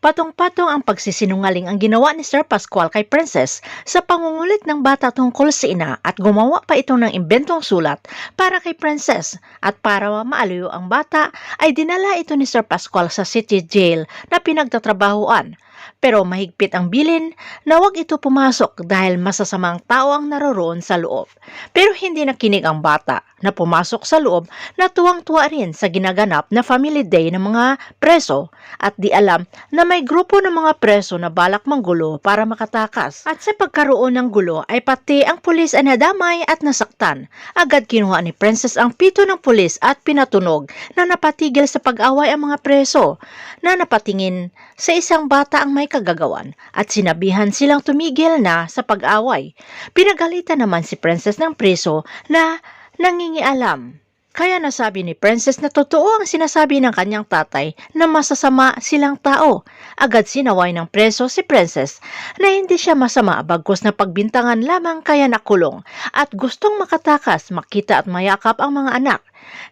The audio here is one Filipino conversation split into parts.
Patong-patong ang pagsisinungaling ang ginawa ni Sir Pascual kay Princess sa pangungulit ng bata tungkol sa ina at gumawa pa ito ng imbentong sulat para kay Princess at para maaliw ang bata ay dinala ito ni Sir Pascual sa city jail na pinagtatrabahuan. Pero mahigpit ang bilin na wag ito pumasok dahil masasamang tao ang naroroon sa loob. Pero hindi nakinig ang bata na pumasok sa loob na tuwang-tuwa rin sa ginaganap na family day ng mga preso at di alam na may grupo ng mga preso na balak manggulo para makatakas. At sa pagkaroon ng gulo ay pati ang pulis ay nadamay at nasaktan. Agad kinuha ni Princess ang pito ng pulis at pinatunog na napatigil sa pag-away ang mga preso na napatingin sa isang bata ang may kagagawan at sinabihan silang tumigil na sa pag-away. Pinagalitan naman si Princess ng preso na nangingialam. Kaya nasabi ni Princess na totoo ang sinasabi ng kanyang tatay na masasama silang tao. Agad sinaway ng preso si Princess na hindi siya masama bagkus na pagbintangan lamang kaya nakulong at gustong makatakas, makita at mayakap ang mga anak.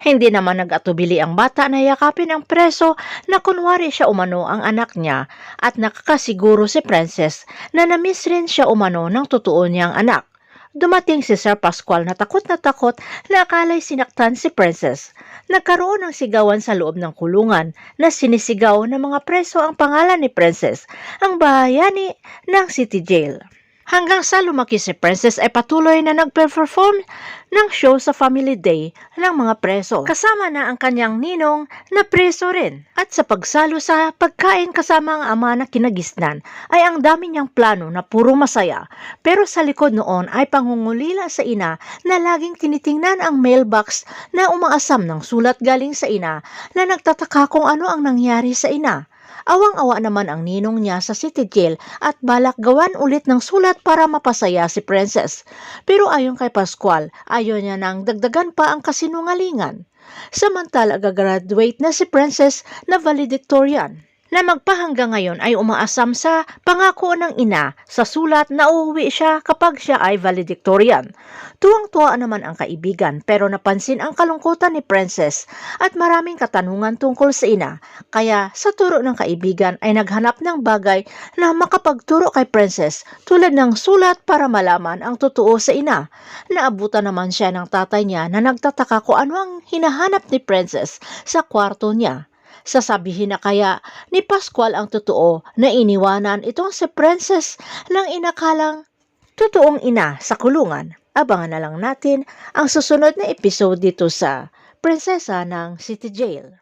Hindi naman nag-atubili ang bata na yakapin ang preso na kunwari siya umano ang anak niya at nakakasiguro si Princess na namiss rin siya umano ng totoo niyang anak. Dumating si Sir Pascual na takot na takot na akala'y sinaktan si Princess. Nagkaroon ng sigawan sa loob ng kulungan na sinisigaw ng mga preso ang pangalan ni Princess, ang bahayani ng City Jail. Hanggang sa lumaki si Princess ay patuloy na nagpe-perform ng show sa Family Day ng mga preso. Kasama na ang kanyang ninong na preso rin. At sa pagsalo sa pagkain kasama ang ama na kinagisnan ay ang dami niyang plano na puro masaya. Pero sa likod noon ay pangungulila sa ina na laging tinitingnan ang mailbox na umaasam ng sulat galing sa ina na nagtataka kung ano ang nangyari sa ina. Awang-awa naman ang ninong niya sa city jail at balak gawan ulit ng sulat para mapasaya si Princess. Pero ayon kay Pascual, ayaw niya nang dagdagan pa ang kasinungalingan. Samantala, gagraduate na si Princess na valedictorian na magpahanggang ngayon ay umaasam sa pangako ng ina sa sulat na uuwi siya kapag siya ay valedictorian. Tuwang-tuwa naman ang kaibigan pero napansin ang kalungkutan ni Princess at maraming katanungan tungkol sa ina. Kaya sa turo ng kaibigan ay naghanap ng bagay na makapagturo kay Princess tulad ng sulat para malaman ang totoo sa ina. Naabutan naman siya ng tatay niya na nagtataka kung ano ang hinahanap ni Princess sa kwarto niya. Sasabihin na kaya ni Pascual ang totoo na iniwanan itong si Princess ng inakalang totoong ina sa kulungan. Abangan na lang natin ang susunod na episode dito sa Prinsesa ng City Jail.